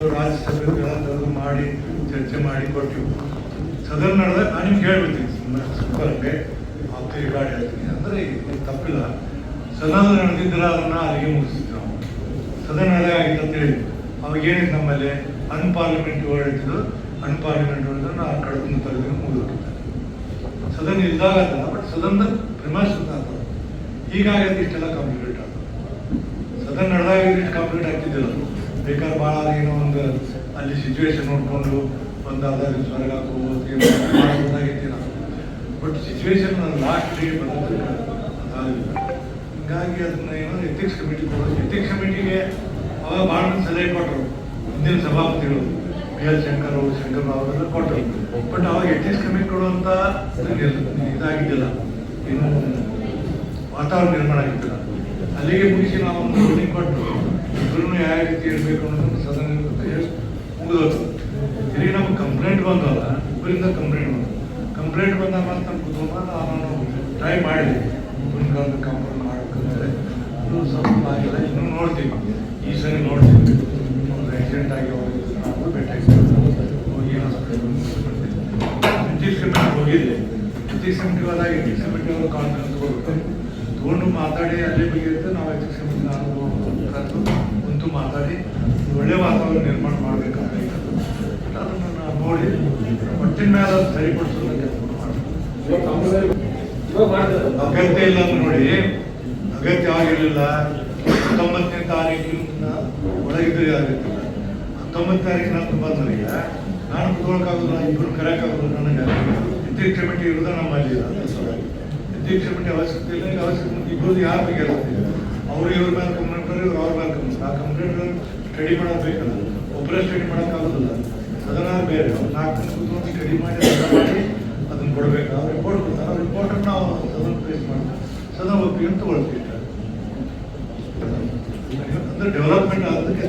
ರಾಜ್ಯಸಭೆ ಮಾಡಿ ಚರ್ಚೆ ಮಾಡಿ ಕೊಟ್ಟು ಸದನ ನಡೆದ ನಾನು ನಿಮ್ಗೆ ಹೇಳ್ಬಿಡ್ತೀನಿ. ಸುಮ್ಮನೆ ಆಗ್ತೀವಿ ಗಾಡಿ ಹೇಳ್ತೀನಿ. ಅಂದರೆ ತಪ್ಪಿಲ್ಲ. ಸದನ ನಡೆದಿದ್ದರ ಅದನ್ನ ಅಲ್ಲಿಗೆ ಮುಗಿಸಿದ್ವಿ ನಾವು ಸದನ ಅದೇ ಆಗಿತ್ತು ಅಂತ ಹೇಳಿ ಅವಾಗ ಏನಿದೆ ನಮ್ಮಲ್ಲಿ? ಅನ್ಪಾರ್ಲಿಮೆಂಟ್ ಇದ್ದು ಅನ್ಪಾರ್ಲಿಮೆಂಟ್ ವರ್ಡ್ ನಾವು ಕಡತನ ತರದಿಂದ ಮುಗಿದೋಗಿತ್ತು ಸದನ ಇದ್ದಾಗ ಅಲ್ಲ ಬಟ್ ಸದನದ ಪ್ರಿಮೈಸ್ ಅಂತ ಹೀಗಾಗತ್ತೆ ಇಷ್ಟೆಲ್ಲ ಕಂಪ್ಲೀಟ್ ಆಗ್ತದೆ ಸದನ ನಡೆದಾಗ ಇಷ್ಟು ಕಂಪ್ಲೀಟ್ ಆಗ್ತಿದ್ದಿಲ್ಲ. ಬೇಕಾದ್ರೆ ಭಾಳ ಏನೋ ಒಂದು ಅಲ್ಲಿ ಸಿಚುವೇಶನ್ ನೋಡಿಕೊಂಡು ಒಂದು ಅದಾಗ ಸ್ವರ್ಗ ಹೋಗೋದಾಗಿತ್ತು ಬಟ್ ಸಿಚುವೇಶನ್ ಲಾಸ್ಟ್ ಡೇ ಬಂದಿಲ್ಲ ಹಿಂಗಾಗಿ ಅದನ್ನ ಏನೋ ಎಥಿಕ್ಸ್ ಕಮಿಟಿ ಕೊಡೋದು. ಎಥಿಕ್ಸ್ ಕಮಿಟಿಗೆ ಅವಾಗ ಭಾಳ ಸಲಹೆ ಕೊಟ್ಟರು ಹಿಂದಿನ ಸಭಾಪತಿಗಳು ಬಿ ಎಲ್ ಶಂಕರ್ ಅವರು, ಶಂಕರ್ ರಾವ್ ಅವರೆಲ್ಲ ಕೊಟ್ಟರು ಬಟ್ ಅವಾಗ ಎಥಿಕ್ಸ್ ಕಮಿಟಿ ಕೊಡುವಂತ ಇದಾಗಿದ್ದಿಲ್ಲ. ಏನು ವಾತಾವರಣ ನಿರ್ಮಾಣ ಆಗಿದ್ದಿಲ್ಲ. ಅಲ್ಲಿಗೆ ಮುಗಿಸಿ ನಾವು ಒಂದು ಕೊಟ್ಟು ಇಬ್ಬರೂ ಯಾವ ರೀತಿ ಇರಬೇಕು ಅನ್ನೋದನ್ನು ಸದನ ಮುಗಿದೋದು ಇಲ್ಲಿ ನಮ್ಗೆ ಕಂಪ್ಲೇಂಟ್ ಬಂದಲ್ಲ, ಇಬ್ಬರಿಂದ ಕಂಪ್ಲೇಂಟ್ ಬಂದ ಕಂಪ್ಲೇಂಟ್ ಬಂದಾಗ ಮತ್ತೆ ನಮ್ಮ ಕುಟುಂಬ ನಾನು ಟ್ರೈ ಮಾಡಿದೆ. ಇಬ್ಬರಿಂದ ಕಂಪ್ಲೇಂಟ್ ಮಾಡಬೇಕಂದ್ರೆ ಅದು ಸ್ವಲ್ಪ ಆಗಿಲ್ಲ. ಇನ್ನೂ ನೋಡ್ತೀವಿ. ಈ ಸರಿ ನೋಡ್ತೀವಿ. ಒಂದು ಆಕ್ಸಿಡೆಂಟ್ ಆಗಿ ಹೋಗಿದ್ದು ನಾವು ಭೇಟಿ ಹೋಗಿ ಹೋಗಿದ್ದೆ ಕಮಿಟಿ ಹೋದಾಗ ಕಮಿಟಿ ಅವರು ಕಾನ್ಫರೆನ್ಸ್ ಹೋಗ್ಬೇಕು ತಗೊಂಡು ಮಾತಾಡಿ, ಅಲ್ಲಿ ಬಗ್ಗೆ ನಾವು ಎಥಿಕ್ಸ್ ಮಾತಾಡಿ ಒಳ್ಳೆ ವಾತಾವರಣ ನಿರ್ಮಾಣ ಮಾಡಬೇಕಂತ ಅದನ್ನು ನಾವು ನೋಡಿ ಒಟ್ಟಿನ ಮೇಲೆ ಅದು ಸರಿಪಡಿಸೋದಕ್ಕೆ ಅಗತ್ಯ ಇಲ್ಲ ನೋಡಿ, ಅಗತ್ಯ ಆಗಿರಲಿಲ್ಲ. ಹತ್ತೊಂಬತ್ತನೇ ತಾರೀಕಿನ ಒಳಗಿದ್ರೆ ಆಗಿರ್ತಿಲ್ಲ ಹತ್ತೊಂಬತ್ತು ತಾರೀಕು ನಾನು ನನಗೆ ನಾನು ಕುತ್ಕೊಳಕ್ಕಾಗೋದಿಲ್ಲ ಇಬ್ಬರು ಕರೆಯಕ್ಕಾಗೋದಿಲ್ಲ ನನಗೆ. ಇತ್ತೀಚ ಕಮಿಟಿ ಇರೋದು. ನಮ್ಮಲ್ಲಿ ಇತ್ತೀಚ ಕಮಿಟಿ ಅವಶ್ಯಕತೆ ಇಲ್ಲ, ಅವಶ್ಯಕತೆ ಇಬ್ಬರು ಯಾರು ಬಗ್ಗೆ ಅವ್ರು ಇವ್ರ ಮೇಲೆ ಕಂಪ್ಲೇಂಟ್ ಇವ್ರು ಅವ್ರ ಮೇಲೆ ಆ ಕಂಪ್ಲೇಂಟ್ ಸ್ಟಡಿ ಬೇಕಲ್ಲ. ಒಬ್ಬರೇ ಸ್ಟಡಿ ಮಾಡೋಕ್ಕಾಗೋದಿಲ್ಲ ಸದನ ಬೇರೆ ನಾಲ್ಕು ಕೂತ್ಕೊಂಡು ಸ್ಟಡಿ ಮಾಡಿ ಅದನ್ನ ಮಾಡಿ ಅದನ್ನು ಕೊಡಬೇಕು. ಅವ್ರು ರಿಪೋರ್ಟ್ ಕೊಡ್ತಾರೆ. ಅವ್ರ ರಿಪೋರ್ಟನ್ನು ನಾವು ಸದನ ಪ್ಲೇಸ್ ಮಾಡ್ತೀವಿ. ಸದನ ಒಪ್ಪಿಗೆ ತಗೊಳ್ತೀವಿ. ಅಂದ್ರೆ ಡೆವಲಪ್ಮೆಂಟ್ ಆಗೋದಕ್ಕೆ